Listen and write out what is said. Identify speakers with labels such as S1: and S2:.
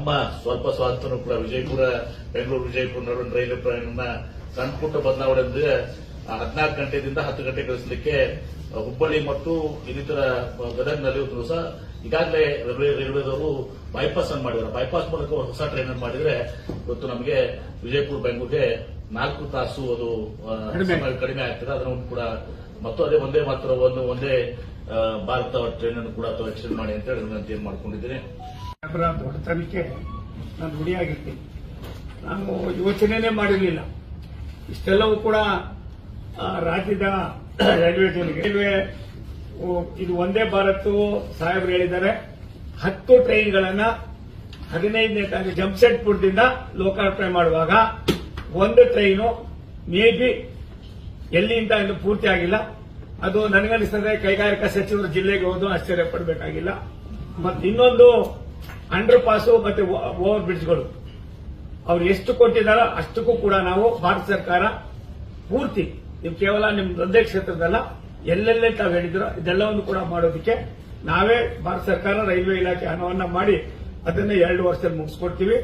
S1: ನಮ್ಮ ಸ್ವಲ್ಪ ಸ್ವಾತಂತ್ರ್ಯ ಕೂಡ ವಿಜಯಪುರ ಬೆಂಗಳೂರು ವಿಜಯಪುರ ನಡುವಿನ ರೈಲು ಪ್ರಯಾಣ ಸಣ್ಣ ಪುಟ್ಟ ಬದಲಾವಣೆ ಅಂದ್ರೆ ಹದಿನಾಲ್ಕು ಗಂಟೆಯಿಂದ ಹತ್ತು ಗಂಟೆ ಕಳಿಸಲಿಕ್ಕೆ ಹುಬ್ಬಳ್ಳಿ ಮತ್ತು ಇನ್ನಿತರ ಗದಗ್ನಲ್ಲಿ ಒಂದು ದಿವಸ ಈಗಾಗಲೇ ರೈಲ್ವೆ ರೈಲ್ವೆದವರು ಬೈಪಾಸ್ ಅನ್ನು ಮಾಡಿದ್ದಾರೆ. ಬೈಪಾಸ್ ಮೂಲಕ ಹೊಸ ಟ್ರೈನ್ ಅನ್ನು ಮಾಡಿದ್ರೆ ಇವತ್ತು ನಮಗೆ ವಿಜಯಪುರ ಬೆಂಗಳೂರಿಗೆ ನಾಲ್ಕು ತಾಸು ಅದು
S2: ಕಡಿಮೆ.
S1: ಆಗ್ತದೆ. ಅದನ್ನು ಕೂಡ ಮತ್ತು ಅದೇ ಒಂದೇ ಮಾತ್ರ ಒಂದು ಒಂದೇ ಭಾರತ ಟ್ರೈನ್ ಅನ್ನು ಕೂಡ ಅಥವಾ ಎಕ್ಸ್ಟೆಂಡ್ ಮಾಡಿ ಅಂತ ಹೇಳಿ ವಿನಂತಿಯನ್ನು ಮಾಡ್ಕೊಂಡಿದ್ದೀನಿ.
S2: ಸಾಹೇಬ್ರ ದೊಡ್ಡತನಕ್ಕೆ ನಾನು ರೂಢಿಯಾಗಿರ್ತೀನಿ ನಾನು ಯೋಚನೆನೇ ಮಾಡಿರಲಿಲ್ಲ. ಇಷ್ಟೆಲ್ಲವೂ ಕೂಡ ರಾಜ್ಯದ ರೈಲ್ವೆ ಜನರಿಗೆ ರೈಲ್ವೆ ಇದು ಒಂದೇ ಭಾರತ್ ಸಾಹೇಬ್ರು ಹೇಳಿದ್ದಾರೆ. ಹತ್ತು ಟ್ರೈನ್ಗಳನ್ನ ಹದಿನೈದನೇ ತಾರೀಕು ಜಂಪ್ಸೆಟ್ಪುರದಿಂದ ಲೋಕಾರ್ಪಣೆ ಮಾಡುವಾಗ ಒಂದು ಟ್ರೈನು ಮೇ ಬಿ ಎಲ್ಲಿಂದ ಇನ್ನು ಪೂರ್ತಿ ಆಗಿಲ್ಲ. ಅದು ನನಗನ್ನಿಸ್ತದೆ ಕೈಗಾರಿಕಾ ಸಚಿವರು ಜಿಲ್ಲೆಗೆ ಹೋದು ಆಶ್ಚರ್ಯ ಪಡಬೇಕಾಗಿಲ್ಲ. ಮತ್ತೆ ಇನ್ನೊಂದು ಅಂಡರ್ ಪಾಸು ಮತ್ತೆ ಓವರ್ ಬ್ರಿಡ್ಜ್ಗಳು ಅವ್ರು ಎಷ್ಟು ಕೊಟ್ಟಿದ್ದಾರೋ ಅಷ್ಟಕ್ಕೂ ಕೂಡ ನಾವು ಭಾರತ ಸರ್ಕಾರ ಪೂರ್ತಿ, ನೀವು ಕೇವಲ ನಿಮ್ಮ ಒಂದೇ ಕ್ಷೇತ್ರದಲ್ಲ, ಎಲ್ಲೆಲ್ಲೇ ತಾವು ಹೇಳಿದ್ರು ಇದೆಲ್ಲವನ್ನು ಕೂಡ ಮಾಡೋದಕ್ಕೆ ನಾವೇ ಭಾರತ ಸರ್ಕಾರ ರೈಲ್ವೆ ಇಲಾಖೆ ಹಣವನ್ನ ಮಾಡಿ ಅದನ್ನ ಎರಡು ವರ್ಷದಲ್ಲಿ ಮುಗಿಸ್ಕೊಡ್ತೀವಿ.